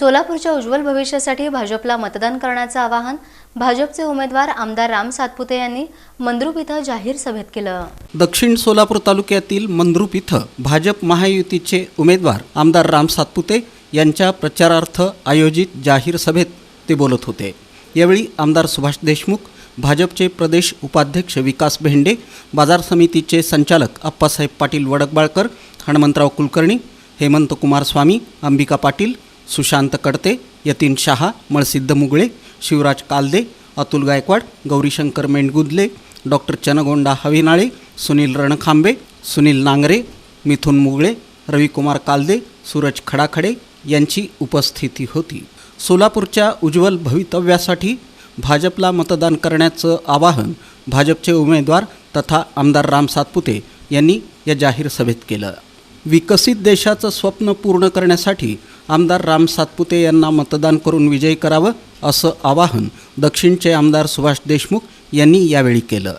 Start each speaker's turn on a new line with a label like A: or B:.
A: सोलापूरच्या उज्ज्वल भविष्यासाठी भाजपला मतदान करण्याचं आवाहन भाजपचे उमेदवार आमदार राम सातपुते यांनी मंद्रुप इथं जाहीर सभेत केलं.
B: दक्षिण सोलापूर तालुक्यातील मंद्रुप इथं भाजप महायुतीचे उमेदवार आमदार राम सातपुते यांच्या प्रचारार्थ आयोजित जाहीर सभेत ते बोलत होते. यावेळी आमदार सुभाष देशमुख भाजपचे प्रदेश उपाध्यक्ष विकास भेंडे बाजार समितीचे संचालक अप्पासाहेब पाटील वडकबाळकर हनुमंतराव कुलकर्णी हेमंत कुमार स्वामी अंबिका पाटील सुशांत कडते यतीन शहा मळसिद्ध मुगळे शिवराज कालदे अतुल गायकवाड गौरीशंकर मेंडगुदले डॉक्टर चनगोंडा हविनाळे सुनील रणखांबे सुनील नांगरे मिथुन मुगळे रविकुमार कालदे सूरज खडाखडे यांची उपस्थिती होती. सोलापूरच्या उज्ज्वल भवितव्यासाठी भाजपला मतदान करण्याचं आवाहन भाजपचे उमेदवार तथा आमदार राम सातपुते यांनी या जाहीर सभेत केलं. विकसित देशाचं स्वप्न पूर्ण करण्यासाठी आमदार राम सातपुते यांना मतदान करून विजयी करावं असं आवाहन दक्षिणचे आमदार सुभाष देशमुख यांनी यावेळी केलं.